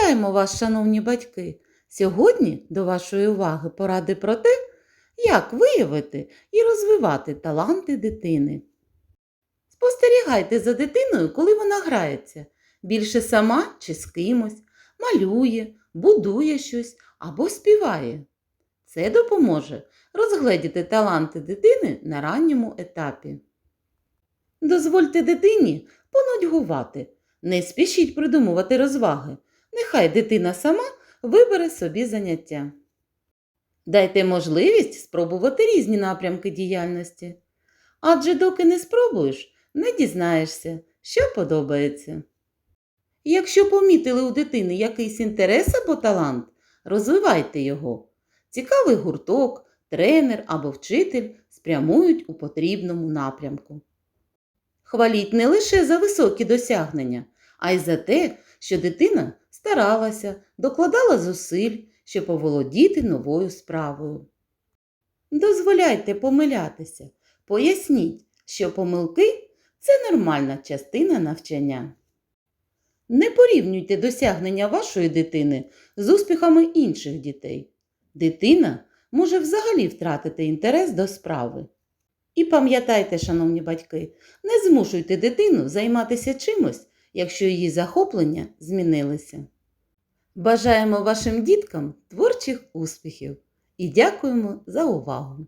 Вітаємо вас, шановні батьки! Сьогодні до вашої уваги поради про те, як виявити і розвивати таланти дитини. Спостерігайте за дитиною, коли вона грається, більше сама чи з кимось, малює, будує щось або співає. Це допоможе розгледіти таланти дитини на ранньому етапі. Дозвольте дитині понудьгувати, не спішіть придумувати розваги. Нехай дитина сама вибере собі заняття. Дайте можливість спробувати різні напрямки діяльності. Адже доки не спробуєш, не дізнаєшся, що подобається. Якщо помітили у дитини якийсь інтерес або талант, розвивайте його. Цікавий гурток, тренер або вчитель спрямують у потрібному напрямку. Хваліть не лише за високі досягнення, а й за те, що дитина старалася, докладала зусиль, щоб оволодіти новою справою. Дозволяйте помилятися, поясніть, що помилки це нормальна частина навчання. Не порівнюйте досягнення вашої дитини з успіхами інших дітей. Дитина може взагалі втратити інтерес до справи. І пам'ятайте, шановні батьки, не змушуйте дитину займатися чимось, якщо її захоплення змінилися. Бажаємо вашим діткам творчих успіхів і дякуємо за увагу!